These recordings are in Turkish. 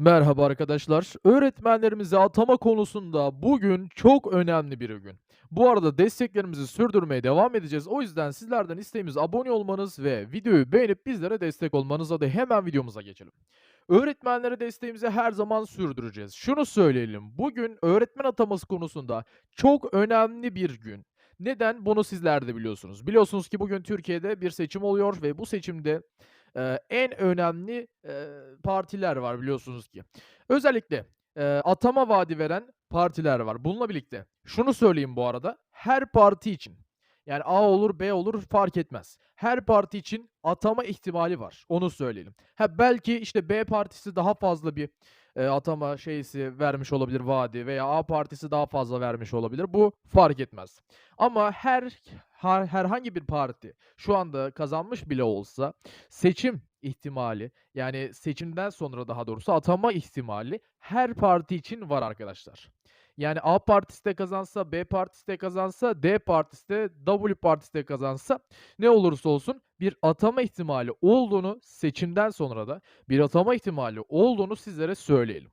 Merhaba arkadaşlar. Öğretmenlerimize atama konusunda bugün çok önemli bir gün. Bu arada desteklerimizi sürdürmeye devam edeceğiz. O yüzden sizlerden isteğimiz abone olmanız ve videoyu beğenip bizlere destek olmanız. Hadi hemen videomuza geçelim. Öğretmenlere desteğimizi her zaman sürdüreceğiz. Şunu söyleyelim. Bugün öğretmen ataması konusunda çok önemli bir gün. Neden? Bunu sizler de biliyorsunuz. Biliyorsunuz ki bugün Türkiye'de bir seçim oluyor ve bu seçimde Eee, en önemli, eee, partiler var biliyorsunuz ki. Özellikle, eee, atama vaadi veren partiler var. Bununla birlikte şunu söyleyeyim bu arada, her parti için, yani A olur, B olur fark etmez. Her parti için atama ihtimali var. Onu söyleyelim. Ha, belki işte B partisi daha fazla bir, eee, atama şeysi vermiş olabilir vaadi veya A partisi daha fazla vermiş olabilir. Bu fark etmez. Ama her her herhangi bir parti şu anda kazanmış bile olsa Seçim ihtimali, yani seçimden sonra daha doğrusu atama ihtimali her parti için var arkadaşlar. Yani A partisi de kazansa, B partisi de kazansa, D partisi de, W partisi de kazansa ne olursa olsun bir atama ihtimali olduğunu seçimden sonra da bir atama ihtimali olduğunu sizlere söyleyelim.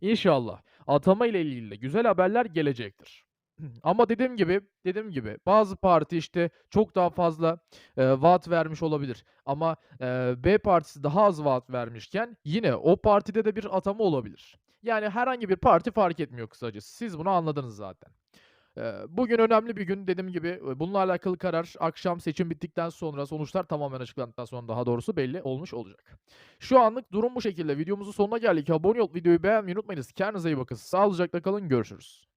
İnşallah atama ile ilgili de güzel haberler gelecektir. Ama dediğim gibi, dediğim gibi bazı parti işte çok daha fazla, eee, vaat vermiş olabilir ama, eee, B partisi daha az vaat vermişken yine o partide de bir atama olabilir. Yani herhangi bir parti fark etmiyor kısacası. Siz bunu anladınız zaten. Bugün önemli bir gün. Dediğim gibi, bununla alakalı karar akşam seçim bittikten sonra, sonuçlar tamamen açıklandıktan sonra daha doğrusu belli olmuş olacak. Şu anlık durum bu şekilde. Videomuzun sonuna geldik. Abone olup videoyu beğenmeyi unutmayınız. Kendinize iyi bakın. Sağlıcakla kalın. Görüşürüz.